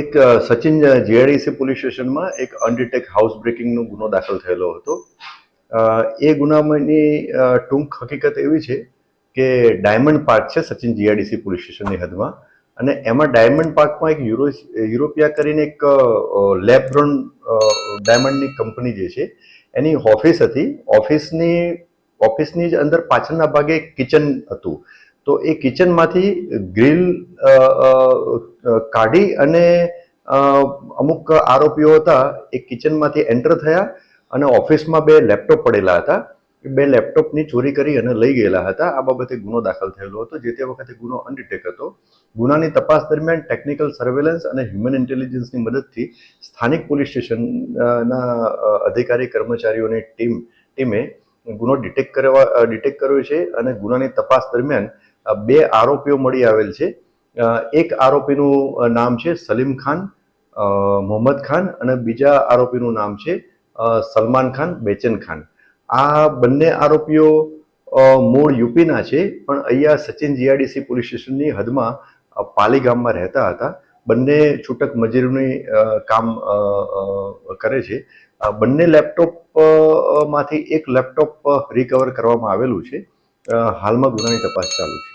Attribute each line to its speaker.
Speaker 1: એક Sachin GIDC police સ્ટેશનમાં એક અનડિટેક હાઉસ બ્રેકિંગનો ગુનો દાખલ થયેલો હતો. એ ગુનામાંની ટૂંક હકીકત એવી છે કે ડાયમંડ પાર્ક છે સચિન જીઆઈડીસી પોલીસ સ્ટેશનની હદમાં અને એમાં ડાયમંડ પાર્કમાં એક યુરો, યુરોપિયા કરીને એક લેબ્રોન ડાયમંડની કંપની જે છે એની ઓફિસ હતી. ઓફિસની ઓફિસની જ અંદર પાછળના ભાગે કિચન હતું. તો એ કિચનમાંથી ગ્રીલ કાઢી અને અમુક આરોપીઓ હતા, એ કિચનમાંથી એન્ટર થયા અને ઓફિસમાં બે લેપટોપ પડેલા હતા. બે લેપટોપની ચોરી કરી અને લઈ ગયેલા હતા. આ બાબતે ગુનો દાખલ થયેલો હતો, જે તે વખતે ગુનો અનડિટેક હતો. ગુનાની તપાસ દરમિયાન ટેકનિકલ સર્વેલન્સ અને હ્યુમન ઇન્ટેલિજન્સની મદદથી સ્થાનિક પોલીસ સ્ટેશનના અધિકારી, કર્મચારીઓની ટીમ, ટીમે ગુનો ડિટેક્ટ કરવા ડિટેક્ટ કર્યો છે અને ગુનાની તપાસ દરમિયાન બે આરોપીઓ મળી આવેલ છે. એક આરોપીનું નામ છે સલીમ ખાન મોહમ્મદ ખાન અને બીજા આરોપીનું નામ છે સલમાન ખાન, બેચન ખાન. આ બંને આરોપીઓ મૂળ યુપીના છે, પણ અહીંયા સચિન જીઆરડીસી પોલીસ સ્ટેશનની હદમાં પાલી ગામમાં રહેતા હતા. બંને છૂટક મજૂરીની કામ કરે છે. બંને લેપટોપમાંથી એક લેપટોપ રિકવર કરવામાં આવેલું છે. હાલમાં ગુનાની તપાસ ચાલુ છે.